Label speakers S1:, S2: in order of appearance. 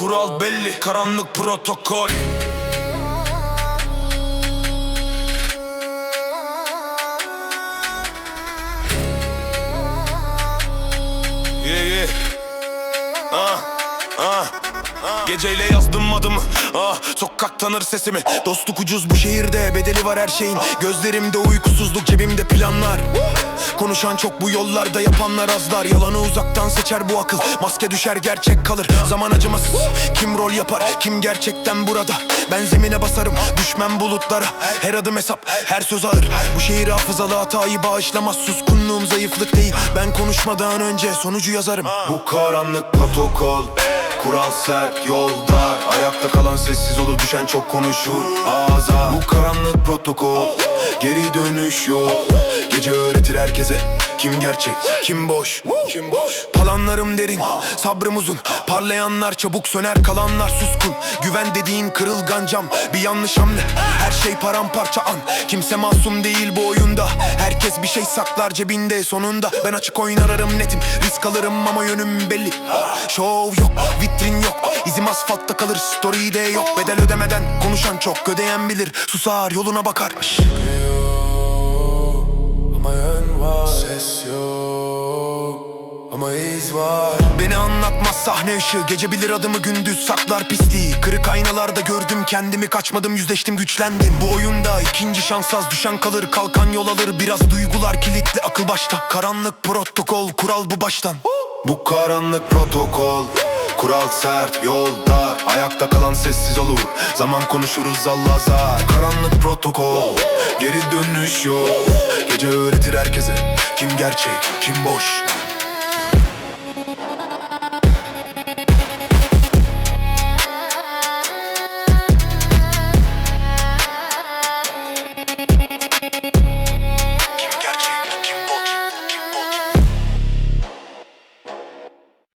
S1: kural belli Karanlık protokol. Yeah yeah Ah ah Geceyle yazdım adımı. Ah sokak tanır sesimi. Dostluk ucuz bu şehirde. Bedeli var her şeyin. Gözlerimde uykusuzluk cebimde planlar. Konuşan çok bu yollarda yapanlar azlar. Yalanı uzaktan seçer bu akıl. Maske düşer gerçek kalır. Zaman acımasız. Kim rol yapar? Kim gerçekten burada? Ben zemine basarım. Düşmem bulutlara. Her adım hesap her söz ağır. Bu şehir hafızalı hatayı bağışlamaz. Suskunluğum zayıflık değil. Ben konuşmadan önce sonucu yazarım. Bu karanlık protokol Kural sert yolda Ayakta kalan sessiz olur düşen çok konuşur. Ağza Bu karanlık protokol. Geri dönüş yok. Gece öğretir herkese Kim gerçek kim boş Kim boş Palanlarım derin sabrım uzun. Parlayanlar çabuk söner kalanlar suskun. Güven dediğin kırılgan cam Bir yanlış hamle. Her şey paramparça an. Kimse masum değil bu oyunda. Herkes bir şey saklar cebinde sonunda. Ben açık oyun ararım netim Risk alırım ama yönüm belli. Show yok vitrin yok. İzim asfaltta kalır story de yok. Bedel ödemeden konuşan çok ödeyen bilir. Susar yoluna bakar.
S2: Ama Ama iz var
S1: Beni anlatmaz sahne ışığı Gece bilir adımı gündüz saklar pisliği. Kırık aynalarda gördüm kendimi Kaçmadım yüzleştim güçlendim. Bu oyunda ikinci şans az düşen kalır Kalkan yol alır. Biraz duygular kilitli akıl başta. Karanlık protokol kural bu baştan. Bu karanlık protokol Kural sert yolda. Ayakta kalan sessiz olur Zaman konuşuruz Allah zar. Karanlık protokol Geri dönüş yok. Gece öğretir herkese Kim gerçek kim boş